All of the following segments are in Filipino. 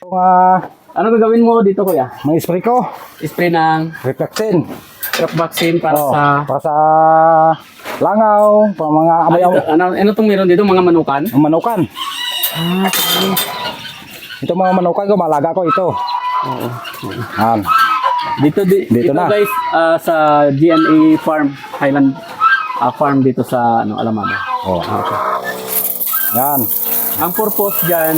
Mga Ano gagawin mo dito kuya? mga spray ko, Spray ng reflexin. crop vaccine para Oh, sa... para sa langaw, para mga Ano, amoy ito, ano, ano itong meron dito? Mga manukan? manukan. Ah, Ito mga manukan ko, malaga ko ito. Oo. Yan. Dito, di, Dito dito, na. guys, ah, sa GNA Farm, Highland ah, Farm dito sa ano, Alamada. Oh. Ah, okay. Yan. Ang purpose dyan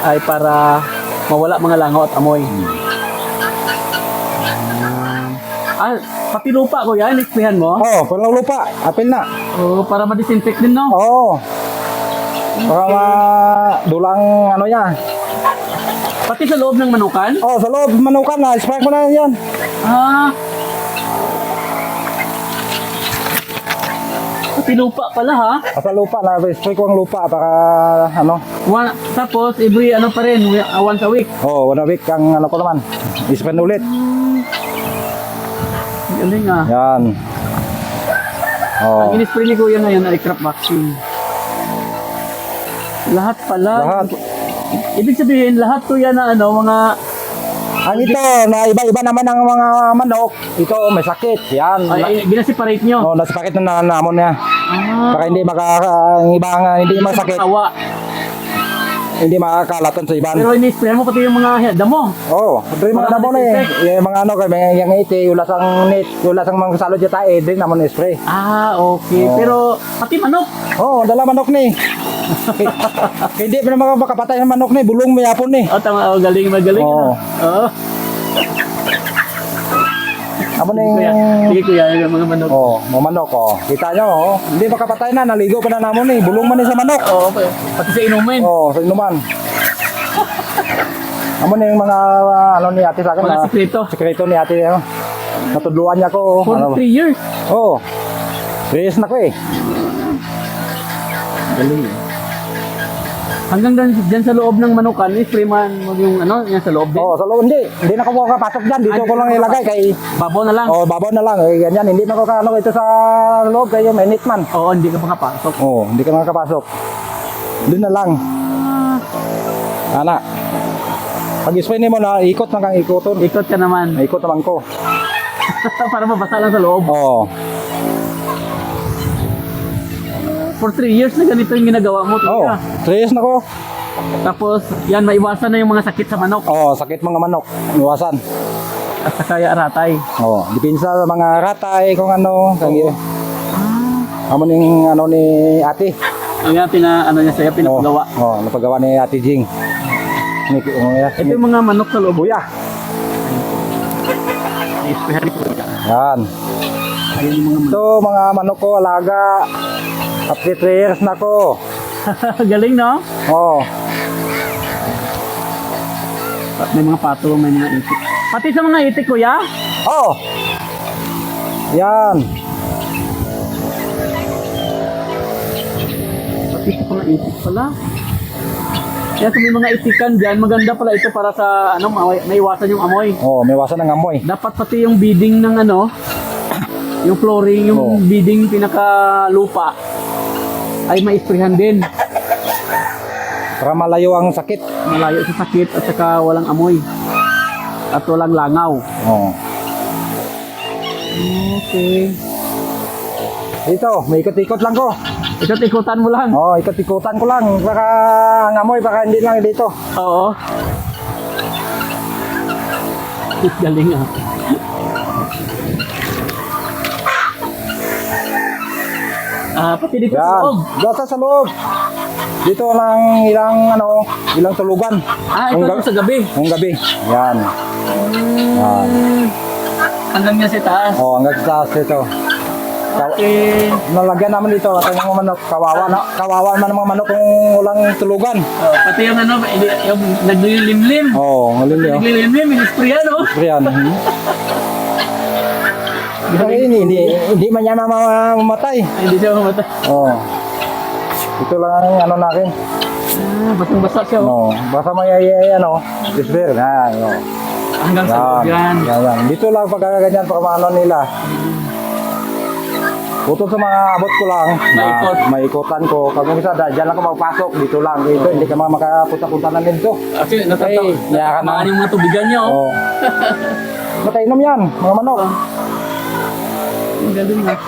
ay para mawala mga langaw at amoy. Ah, pati lupa ko yan, isprihan mo. Oh, pulang lupa. Apil na. Oh, para ma-disinfect din, no? Oo. Para ma dulang ano yan. Pati sa loob ng manukan. Oh, sa loob manukan na, spray ko na yan. Ah. Pati lupa pala, ha? Sa lupa na, spray ko ang lupa para ano. One, tapos, every ano pa rin, wi- ah, once a week. Oh, one week ang ano ko naman. Spray ulit. Galing ah. Yan. Oh. Ang in-spray ni Kuya ngayon ay crop vaccine. Lahat pala. Lahat. Ibig sabihin, lahat to yan na ano, mga... Ang ito, na iba-iba naman ang mga manok. Ito, may sakit. Yan. Ay, binaseparate nyo. Oh, nasa sakit na namon niya. Ah, Para hindi maka ang ibang hindi masakit, awa. Hindi makakalatan sa iban. Pero in-spray mo pati yung mga damo. Oh, dre mga Para namon eh. Yung mga ano kay mga yang iti, ulas ang net, ulas ang mga salod jeta eh, dre namon spray. Ah, okay. Oo. Pero pati manok. Oh, dala manok ni. Kay di pa na makapatay ng manok ni, bulong mo yapon ni. Oh, tama. Oh, galing, magaling. Oo. ano? Oo. Amo ning Kuya, sige kuya, yung mga manok. Oh, mga manok oh. Kita nyo oh. Hindi makapatay na, naligo pa na namon ni, bulong man sa manok. Oo, okay. Pati sa inumin. Oh, sa inuman. Amo ning mga uh, ano ni ate sa akin. Mga ah, sikreto. Sekreto ni ate ano. Natudluan niya ko. For Ano, 3 years. oh. Reyes na ko eh. Galing eh. Hanggang dyan, dyan sa loob ng manukan, i-spray man mo yung ano, yan sa loob din. Oh, sa loob hindi. Hindi na ko makapasok diyan. Dito Ah, ko lang ilagay kay Babaw na lang. Oh, babaw na lang. Eh, ganyan. Hindi na ko kaano ito sa loob kay may man. Oo, hindi ka makapasok. Oh, hindi ka makapasok. Doon na lang. Ana. Pag spray mo na ikot na kang ikoton. Ikot ka naman. Ikot naman ko. Para mabasa lang sa loob. Oh. For 3 years na ganito yung ginagawa mo. Oh, Kuya. Reyes na ko. Tapos, yan, maiwasan na yung mga sakit sa manok. Oh, sakit mga manok. Iwasan. At saka yung aratay. Oh, dipinsa sa mga ratay kung ano, kang Ah. Amo ning ano ni ate. Ang yan, pina, ano niya sa'yo, pinapagawa. Oh, oh napagawa ni Ate Jing. Ni oh, yes, Ito yung mga manok sa loob. Ko. Yan. Ayun yung mga Ito mga manok ko alaga. After 3 years na ko. Galing, no? Oh. May mga pato, may mga itik. Pati sa mga itik, kuya? Oh. Yan. Pati sa mga itik pala. Kaya kung may mga itikan dyan, maganda pala ito para sa ano, ma- maiwasan yung amoy. Oh, may wasan ng amoy. Dapat pati yung bidding ng ano, yung flooring, yung Oo. bidding pinaka lupa ay maisprihan din. Para malayo ang sakit. Malayo sa sakit at saka walang amoy. At walang langaw. Oh. Okay. Dito, may ikot-ikot lang ko. Ikot-ikutan mo lang. Oh, ikot-ikutan ko lang. Baka ang amoy, baka hindi lang dito. Oo. Galing ah. Ah, pati dito sa loob. Dito sa loob. Dito lang ilang ano, ilang tulugan. Ah, ito Ang lang sa gabi. Ang gabi. Yan. Yan. Hanggang niya sa taas. Oh, hanggang sa taas. Kaw- Okay. Nalagyan naman dito at yung mga manok, kawawa na, kawawa man mga manok kung walang tulugan. Oh, pati yung ano, yung naglilimlim. Oh, ngayon yun. Naglilimlim, in-spray ano? Yan. Bisa ini, hindi, hindi man yan mamamatay. Ay, hindi siya mamatay. Oh. Ito lang ang ano natin. Ah, basang-basa siya. oh. No, basta may ano, disper na, no. Hanggang sa loob yan. Yan, yan. Dito lang pagkaganyan pa ano nila. Butod sa mga abot ko lang. na Maikot. maikutan ko. Pag umisa, da- dyan lang ka magpasok. Dito lang. Dito, hindi ka mga makapunta-punta na dito. Kasi natataw. Ay, yaka na. Mga tubigan niya, oh. Oo. Makainom yan, mga manok. Galing ah.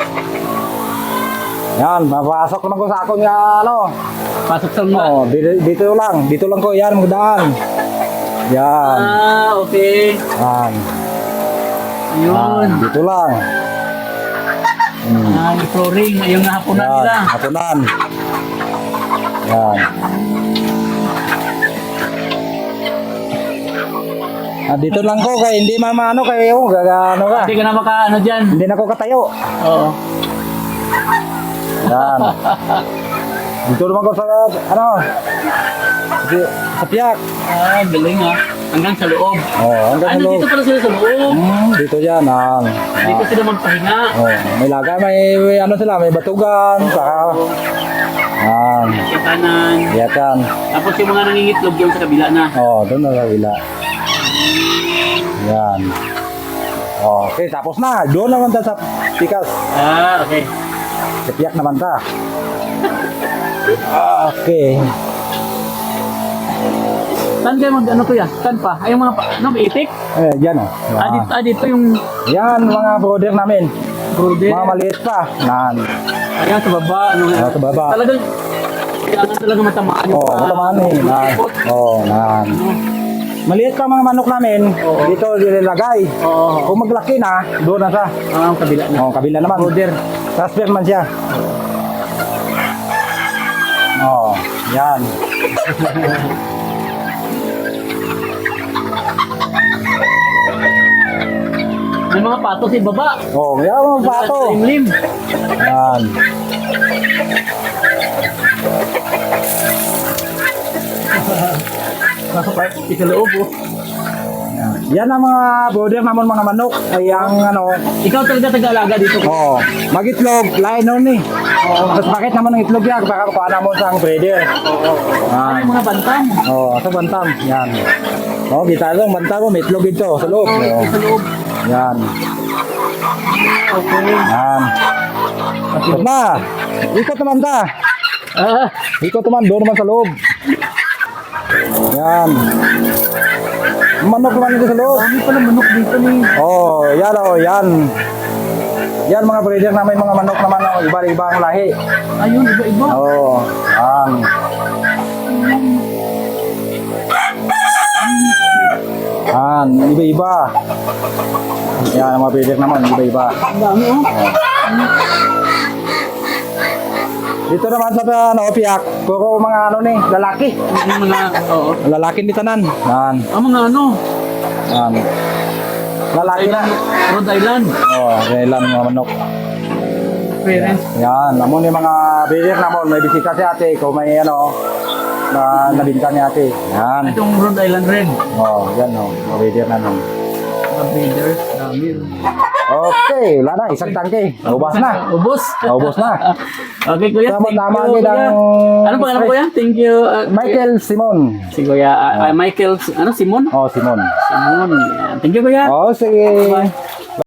Yan, mapasok naman ko sa akong nga, ano. Pasok sa mga. Oo, dito, dito lang. Dito lang ko. Yan, magdaan. Yan. Ah, okay. Yan. Yun. Yan, dito lang. Hmm. Ah, flooring. Yung nahapunan Yan, nila. hapunan. Yan. Ah, dito lang ko kay hindi mamano kay oh, gaga ano ka. Hindi ka na maka ano dyan. Hindi na ko katayo. Oo. Yan. Dito naman ko sa ano. Sa, sa piyak. Ah, galing ah. Hanggang sa loob. Oh, hanggang Ano sa loob. dito pala sila sa loob? Hmm, dito yan. Ah. Dito sila magpahinga. Oh, may laga, may, may ano sila, may batugan, saka yan, Sa kanan. yakan. Tapos yung mga nangingitlog doon sa kabila na. Oh, doon na kabila. Yan. Oh, okay, tapos na. Doon naman ta sa pikas. Ah, okay. Piyak naman ta. Ah, Okay. Saan kayo mag ano kuya? Saan pa? Ay, yung mga pa, ano, itik? Eh, yan oh. Ah, Yan. dito, ah, dito yung Yan, mga brother namin. brother. Mga maliit pa. Nan. Ayan, sa baba. Ano, Ah, sa baba. Talagang, kailangan talaga matamaan yung Oh, man eh. Nan. Oh, nan. Maliit pa mga manok namin. Oo. Dito nilagay. Oo. Kung maglaki na, doon na sa Ah, ang kabila na. Oh, kabila naman. Brother. Transfer man siya. Oh, yan. May mga pato sa baba. Oh, yan mga pato. Limlim. Yan. Loob oh. Yan ang mga brother naman mga manok. Ay ang ano, Ikaw talaga taga-alaga dito. oh, magitlog, lain nun eh. Oh, tapos bakit naman ang itlog yan? Baka kuha mo sa ang breeder. Oo. Ano Yan. yung mga bantam? Oh, sa bantam. Yan. Oh, kita lang, bantam mo, may itlog ito sa loob. Oh, Sa loob. yan. Okay. Yan. Na. Ikot naman ta. Ah, Ikot naman, doon naman sa loob. Yan. Manok naman ito sa loob. dami pala manok dito ni. Oh, yan oh, yan. Yan mga breeder namin, mga manok naman, oh, iba-ibang lahi. Ayun, iba-iba. Oh, yan. Yan, iba-iba. Yan, mga breeder naman, iba-iba. Ang dami oh. Dito naman sa ano, piyak, puro mga ano ni, lalaki. Yung mga, oo. Lalaki ni tanan. Yan, Ang mga ano, yan. Lalaki na. Rhode Island. Oh, kailan mga manok. Parents. Yan, namon yung mga breeder namon, may bisita si ate, kung may ano, na nabinta ni ate. Yan. Itong Rhode Island rin. Oh, yan oh, mga breeder namin. Mga breeders. Dami. Okay, wala na, isang tangke. Ubas na. Ubus. Ubos na. okay, kuya. Tama, Thank tama, you, Ano pangalan kuya? Thank you. uh, Michael Simon. Si kuya, uh, uh, Michael, ano, Simon? Oh, Simon. Simon. Thank you, kuya. Oh, sige.